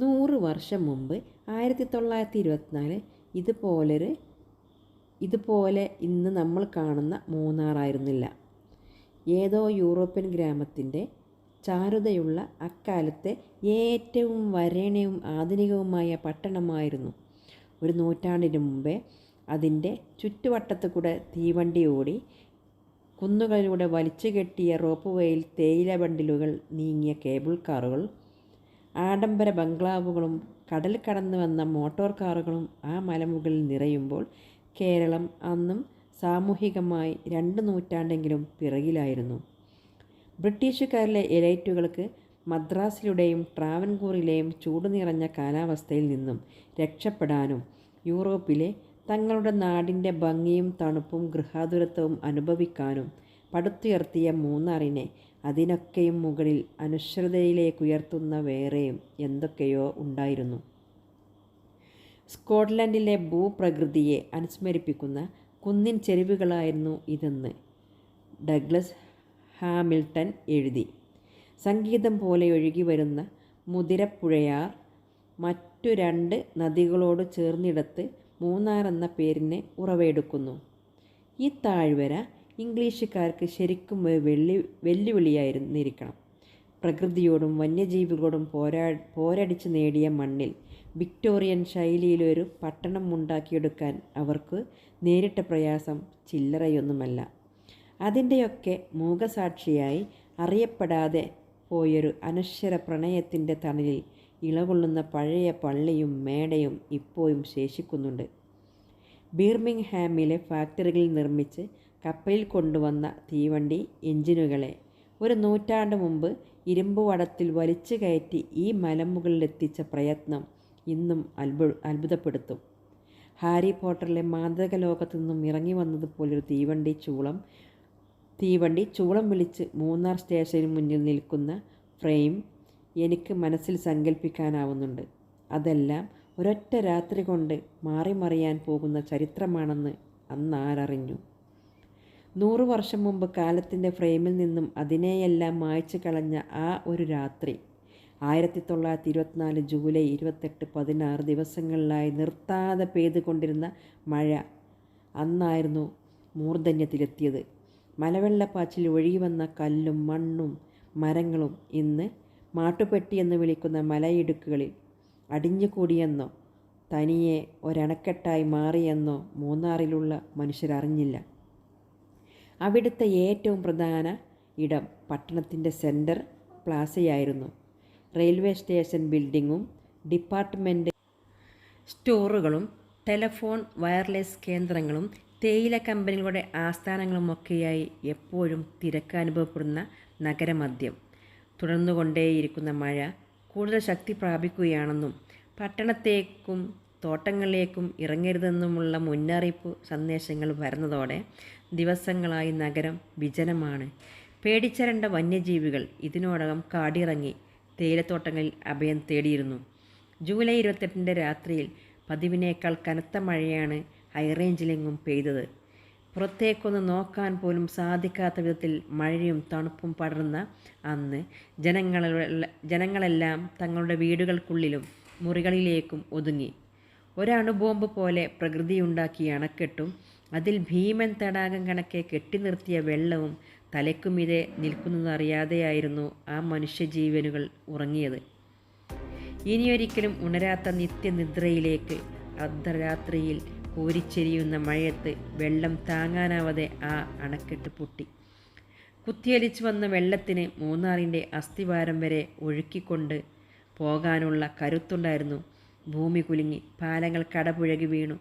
നൂറ് വർഷം മുമ്പ് ആയിരത്തി തൊള്ളായിരത്തി ഇരുപത്തിനാല് ഇതുപോലൊരു ഇതുപോലെ ഇന്ന് നമ്മൾ കാണുന്ന മൂന്നാറായിരുന്നില്ല. ഏതോ യൂറോപ്യൻ ഗ്രാമത്തിന്റെ ചാരുതയുള്ള അക്കാലത്തെ ഏറ്റവും വരേണ്യവും ആധുനികവുമായ പട്ടണമായിരുന്നു. ഒരു നൂറ്റാണ്ടിന് മുമ്പേ അതിന്റെ ചുറ്റുവട്ടത്ത് കൂടെ തീവണ്ടി ഓടി കുന്നുകളിലൂടെ വലിച്ചു കെട്ടിയ റോപ്പ് വേയിൽ തേയില ബണ്ടിലുകൾ നീങ്ങിയ കേബിൾ കാറുകൾ ആഡംബര ബംഗ്ലാവുകളും കടൽ കടന്നു വന്ന മോട്ടോർ കാറുകളും ആ മലമുകളിൽ നിറയുമ്പോൾ കേരളം അന്നും സാമൂഹികമായി രണ്ട് നൂറ്റാണ്ടെങ്കിലും പിറകിലായിരുന്നു. ബ്രിട്ടീഷുകാരിലെ എലൈറ്റുകൾക്ക് മദ്രാസിലുടെയും ട്രാവൻകൂറിലെയും ചൂട് നിറഞ്ഞ കാലാവസ്ഥയിൽ നിന്നും രക്ഷപ്പെടാനും യൂറോപ്പിലെ തങ്ങളുടെ നാടിന്റെ ഭംഗിയും തണുപ്പും ഗൃഹാതുരത്വവും അനുഭവിക്കാനും പടുത്തുയർത്തിയ മൂന്നാറിനെ അതിനൊക്കെയും മുകളിൽ അനശ്വരതയിലേക്കുയർത്തുന്ന വേറെയും എന്തൊക്കെയോ ഉണ്ടായിരുന്നു. സ്കോട്ട്ലൻഡിലെ ഭൂപ്രകൃതിയെ അനുസ്മരിപ്പിക്കുന്ന കുന്നിൻ ചെരുവുകളായിരുന്നു ഇതെന്ന് ഡഗ്ലസ് ഹാമിൽട്ടൺ എഴുതി. സംഗീതം പോലെ ഒഴുകി വരുന്ന മുതിരപ്പുഴയാർ മറ്റു രണ്ട് നദികളോട് ചേർന്നിടത്ത് മൂന്നാർ എന്ന പേരിനെ ഉറവെടുക്കുന്നു. ഈ താഴ്വര ഇംഗ്ലീഷുകാർക്ക് ശരിക്കും ഒരു വെള്ളി വെല്ലുവിളിയായിരുന്നിരിക്കണം. പ്രകൃതിയോടും വന്യജീവികളോടും പോരാ പോരടിച്ച് നേടിയ മണ്ണിൽ വിക്ടോറിയൻ ശൈലിയിലൊരു പട്ടണം ഉണ്ടാക്കിയെടുക്കാൻ അവർക്ക് നേരിട്ട പ്രയാസം ചില്ലറയൊന്നുമല്ല. അതിന്റെയൊക്കെ മൂകസാക്ഷിയായി അറിയപ്പെടാതെ പോയൊരു അനശ്വര പ്രണയത്തിന്റെ തണലിൽ ഇളകൊള്ളുന്ന പഴയ പള്ളിയും മേടയും ഇപ്പോഴും ശേഷിക്കുന്നുണ്ട്. ബീർമിംഗ്ഹാമിലെ ഫാക്ടറികളിൽ നിർമ്മിച്ച് കപ്പലിൽ കൊണ്ടുവന്ന തീവണ്ടി എഞ്ചിനുകളെ ഒരു നൂറ്റാണ്ട് മുമ്പ് ഇരുമ്പ് വടത്തിൽ വലിച്ചു കയറ്റി ഈ മലമുകളിലെത്തിച്ച പ്രയത്നം ഇന്നും അത്ഭു അത്ഭുതപ്പെടുത്തും. ഹാരി പോട്ടറിലെ മാന്ത്രിക ലോകത്തു നിന്നും ഇറങ്ങി വന്നതുപോലൊരു തീവണ്ടി ചൂളം തീവണ്ടി ചൂളം വിളിച്ച് മൂന്നാർ സ്റ്റേഷന് മുന്നിൽ നിൽക്കുന്ന ഫ്രെയിം എനിക്ക് മനസ്സിൽ സങ്കല്പിക്കാനാവുന്നുണ്ട് അതെല്ലാം ഒരൊറ്റ രാത്രി കൊണ്ട് മാറി മറിയാൻ പോകുന്ന ചരിത്രമാണെന്ന് അന്ന് ആരറിഞ്ഞു. നൂറു വർഷം മുമ്പ് കാലത്തിന്റെ ഫ്രെയിമിൽ നിന്നും അതിനെയെല്ലാം മായ്ച്ചു കളഞ്ഞ ആ ഒരു രാത്രി ആയിരത്തി തൊള്ളായിരത്തി ഇരുപത്തിനാല് ജൂലൈ ഇരുപത്തെട്ട് പതിനാറ് ദിവസങ്ങളിലായി നിർത്താതെ പെയ്തുകൊണ്ടിരുന്ന മഴ അന്നായിരുന്നു മൂർധന്യത്തിലെത്തിയത്. മലവെള്ളപ്പാച്ചിൽ ഒഴുകി വന്ന കല്ലും മണ്ണും മരങ്ങളും ഇന്ന് മാട്ടുപെട്ടി എന്ന് വിളിക്കുന്ന മലയിടുക്കുകളിൽ അടിഞ്ഞുകൂടിയെന്നോ തനിയെ ഒരണക്കെട്ടായി മാറിയെന്നോ മൂന്നാറിലുള്ള മനുഷ്യരറിഞ്ഞില്ല. അവിടുത്തെ ഏറ്റവും പ്രധാന ഇടം പട്ടണത്തിന്റെ സെന്റർ പ്ലാസയായിരുന്നു. റെയിൽവേ സ്റ്റേഷൻ ബിൽഡിങ്ങും ഡിപ്പാർട്ട്മെന്റ് സ്റ്റോറുകളും ടെലഫോൺ വയർലെസ് കേന്ദ്രങ്ങളും തേയില കമ്പനികളുടെ ആസ്ഥാനങ്ങളുമൊക്കെയായി എപ്പോഴും തിരക്ക് അനുഭവപ്പെടുന്ന നഗരമദ്യം തുടർന്നുകൊണ്ടേയിരിക്കുന്ന മഴ കൂടുതൽ ശക്തി പ്രാപിക്കുകയാണെന്നും പട്ടണത്തേക്കും തോട്ടങ്ങളിലേക്കും ഇറങ്ങരുതെന്നുമുള്ള മുന്നറിയിപ്പ് സന്ദേശങ്ങൾ വരുന്നതോടെ ദിവസങ്ങളായി നഗരം വിജനമാണ്. പേടിച്ചരണ്ട വന്യജീവികൾ ഇതിനോടകം കാടിറങ്ങി തേയിലത്തോട്ടങ്ങളിൽ അഭയം തേടിയിരുന്നു. ജൂലൈ ഇരുപത്തെട്ടിന്റെ രാത്രിയിൽ പതിവിനേക്കാൾ കനത്ത മഴയാണ് ഹൈറേഞ്ചിലെങ്ങും പെയ്തത്. പുറത്തേക്കൊന്ന് നോക്കാൻ പോലും സാധിക്കാത്ത വിധത്തിൽ മഴയും തണുപ്പും പടർന്ന അന്ന് ജനങ്ങളെ ജനങ്ങളെല്ലാം തങ്ങളുടെ വീടുകൾക്കുള്ളിലും മുറികളിലേക്കും ഒതുങ്ങി. ഒരണുബോംബ് പോലെ പ്രകൃതിയുണ്ടാക്കിയ അണക്കെട്ടും അതിൽ ഭീമൻ തടാകം കണക്കെ കെട്ടി നിർത്തിയ വെള്ളവും തലയ്ക്കുമിതെ നിൽക്കുന്നതറിയാതെയായിരുന്നു ആ മനുഷ്യജീവനുകൾ ഉറങ്ങിയത്. ഇനിയൊരിക്കലും ഉണരാത്ത നിത്യനിദ്രയിലേക്ക് അർദ്ധരാത്രിയിൽ കോരിച്ചെരിയുന്ന മഴയത്ത് വെള്ളം താങ്ങാനാവാതെ ആ അണക്കെട്ട് പൊട്ടി. കുത്തിയലിച്ചു വന്ന വെള്ളത്തിന് മൂന്നാറിന്റെ അസ്ഥിവാരം വരെ ഒഴുക്കിക്കൊണ്ട് പോകാനുള്ള കരുത്തുണ്ടായിരുന്നു ഭൂമി കുലുങ്ങി. പാലങ്ങൾ കടപുഴകി വീണു.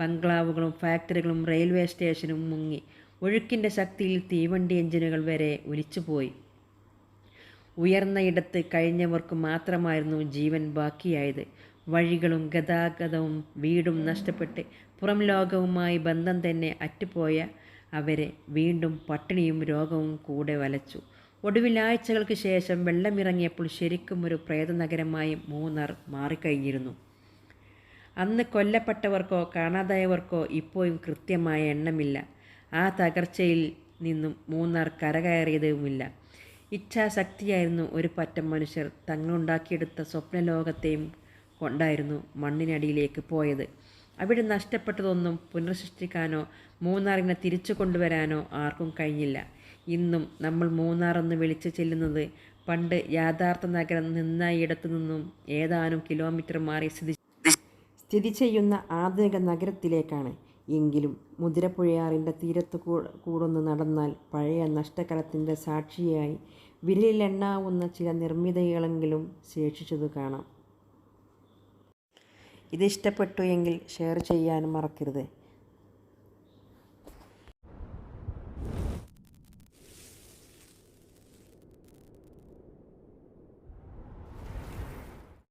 ബംഗ്ലാവുകളും ഫാക്ടറികളും റെയിൽവേ സ്റ്റേഷനും മുങ്ങി. ഒഴുക്കിന്റെ ശക്തിയിൽ തീവണ്ടി എഞ്ചിനുകൾ വരെ ഒലിച്ചുപോയി. ഉയർന്ന ഇടത്ത് കഴിഞ്ഞവർക്ക് മാത്രമായിരുന്നു ജീവൻ ബാക്കിയായത്. വഴികളും ഗതാഗതവും വീടും നഷ്ടപ്പെട്ട് പുറം ലോകവുമായി ബന്ധം തന്നെ അറ്റുപോയ അവരെ വീണ്ടും പട്ടിണിയും രോഗവും കൂടെ വലച്ചു. ഒടുവിൽ ആഴ്ചകൾക്ക് ശേഷം വെള്ളമിറങ്ങിയപ്പോൾ ശരിക്കും ഒരു പ്രേതനഗരമായി മൂന്നാർ മാറിക്കഴിഞ്ഞിരുന്നു. അന്ന് കൊല്ലപ്പെട്ടവർക്കോ കാണാതായവർക്കോ ഇപ്പോഴും കൃത്യമായ എണ്ണമില്ല. ആ തകർച്ചയിൽ നിന്നും മൂന്നാർ കരകയറിയതുമില്ല. ഇച്ഛാശക്തിയായിരുന്നു ഒരു പറ്റം മനുഷ്യർ തങ്ങളുണ്ടാക്കിയെടുത്ത സ്വപ്നലോകത്തെയും കൊണ്ടായിരുന്നു മണ്ണിനടിയിലേക്ക് പോയത്. അവിടെ നഷ്ടപ്പെട്ടതൊന്നും പുനർസൃഷ്ടിക്കാനോ മൂന്നാറിനെ തിരിച്ചു കൊണ്ടുവരാനോ ആർക്കും കഴിഞ്ഞില്ല. ഇന്നും നമ്മൾ മൂന്നാറെന്ന് വിളിച്ചു ചെല്ലുന്നത് പണ്ട് യാഥാർത്ഥ നഗരം നിന്നായിടത്തു നിന്നും ഏതാനും കിലോമീറ്റർ മാറി സ്ഥിതി സ്ഥിതി ചെയ്യുന്ന ആധുനിക നഗരത്തിലേക്കാണ്. എങ്കിലും മുതിരപ്പുഴയാറിന്റെ തീരത്ത് കൂടൊന്ന് നടന്നാൽ പഴയ നഷ്ടകലത്തിന്റെ സാക്ഷിയായി വിരലിലെണ്ണാവുന്ന ചില നിർമ്മിതികളെങ്കിലും ശേഷിച്ചത് കാണാം. ഇത് ഇഷ്ടപ്പെട്ടു എങ്കിൽ ഷെയർ ചെയ്യാനും മറക്കരുത്.